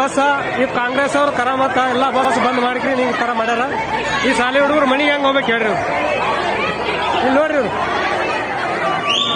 Bus, ಈ ಕಾಂಗ್ರೆಸ್ ಅವ್ರು ಕರಾಮತ್ತ ಎಲ್ಲ ಬಸ್ ಬಂದ್ ಮಾಡ್ಕ್ರಿ, ನೀವು ಕರ ಮಾಡ್ಯಾರ ಈ ಶಾಲೆ ಹುಡುಗರು ಮನಿಗೆ ಹೆಂಗ್ ಹೋಗ್ಬೇಕು ಹೇಳ್ರಿ. ಇಲ್ಲಿ ನೋಡ್ರಿ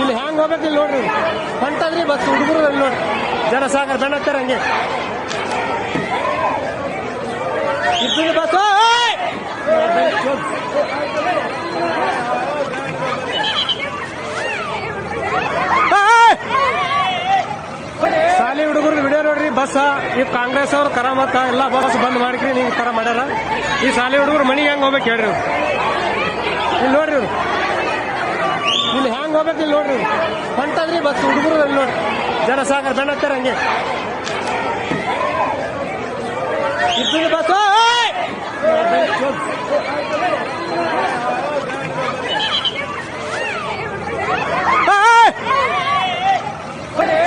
ಇಲ್ಲಿ ಹೆಂಗ್ ಹೋಗ್ಬೇಕು ಇಲ್ಲಿ ನೋಡ್ರಿ. ಹೊಂಟದ್ರಿ ಬಸ್ ಹುಡುಗರು ಇಲ್ಲಿ ನೋಡ್ರಿ ಜನ ಸಾಗರ ಹತ್ತಾರ ಹಂಗೆ ಇಬ್ಬರು ಬಸ್ ಶಾಲೆ ಹುಡುಗರು ವಿಡಿಯೋ ನೋಡ್ರಿ ಬಸ್, ಈ ಕಾಂಗ್ರೆಸ್ ಅವ್ರು ಕರಾಮತ್ತ ಎಲ್ಲ ಬಸ್ ಬಂದ್ ಮಾಡ್ಕ್ರಿ, ನೀವು ಕರ ಮಾಡ್ಯಾರ. ಈ ಶಾಲೆ ಹುಡುಗರು ಮನೆಗೆ ಹೆಂಗ್ ಹೋಗ್ಬೇಕು ಹೇಳ್ರಿ. ಇಲ್ಲಿ ನೋಡ್ರಿ ಇಲ್ಲಿ ಹೆಂಗೆ ಹೋಗ್ಬೇಕು ಇಲ್ಲಿ ನೋಡ್ರಿ. ಹೊಂಟದ್ರಿ ಬಸ್, ಹುಡುಗರು ಇಲ್ಲಿ ನೋಡ್ರಿ. ಜನಸಾಗರ ಬೆನ್ನ ಹತ್ತಾರ ಹಂಗೆ. ಇಬ್ಬರು ಬಸ್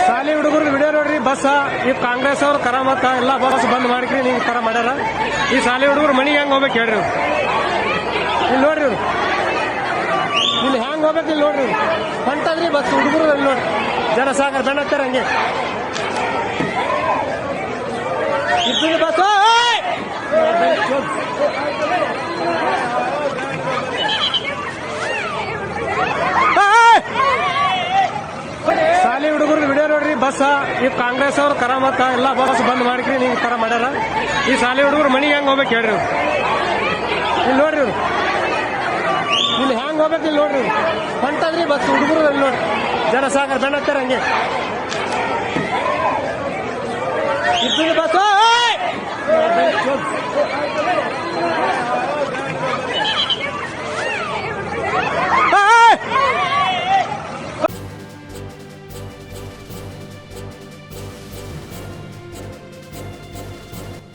ಶಾಲೆ ಹುಡುಗರು ವಿಡಿಯೋ ನೋಡ್ರಿ, ಬಸ್, ಈ ಕಾಂಗ್ರೆಸ್ ಅವ್ರು ಕರಾಮತ್ತ ಎಲ್ಲ ಬಸ್ ಬಂದ್ ಮಾಡಿಕ್ರಿ, ನೀವು ಕರ ಮಾಡ್ಯಾರ. ಈ ಶಾಲೆ ಹುಡುಗರು ಮನಿಗೆ ಹೆಂಗ್ ಹೋಗ್ಬೇಕು ಹೇಳ್ರಿ ಇಲ್ಲಿ ನೋಡ್ರಿ ಇಲ್ಲಿ ಹೆಂಗ್ ಹೋಗ್ಬೇಕು ಇಲ್ಲಿ ನೋಡ್ರಿ. ಹೊಂಟದ್ರಿ ಬಸ್, ಹುಡುಗರು ಇಲ್ಲಿ ನೋಡ್ರಿ. ಜನ ಸಾಗರ್ ಹತ್ತಾರ ಹಂಗೆ ಇಬ್ಬರು ಬಸ್ ಶಾಲೆ ಹುಡುಗರು ವಿಡಿಯೋ ನೋಡ್ರಿ, ಬಸ್, ಈ ಕಾಂಗ್ರೆಸ್ ಅವ್ರು ಕರಾಮತ್ತ ಎಲ್ಲ ಬಸ್ ಬಂದ್ ಮಾಡ್ಕ್ರಿ, ನೀವು ತರ ಮಾಡ್ಯಾರ. ಈ ಶಾಲೆ ಹುಡುಗರು ಮನಿಗೆ ಹೆಂಗ್ ಹೋಗ್ಬೇಕು ಹೇಳ್ರಿ ಇಲ್ಲಿ ನೋಡ್ರಿ ಇಲ್ಲಿ ಹೆಂಗ್ ಹೋಗ್ಬೇಕು ಇಲ್ಲಿ ನೋಡ್ರಿ. ಹೊಂಟದ್ರಿ ಬಸ್, ಹುಡುಗರು ಇಲ್ಲಿ ನೋಡ್ರಿ. ಜನಸಾಗರ ಸಾಗರ ಹತ್ತಾರ ಹಂಗೆ. ಇಬ್ಬರು ಬಸ್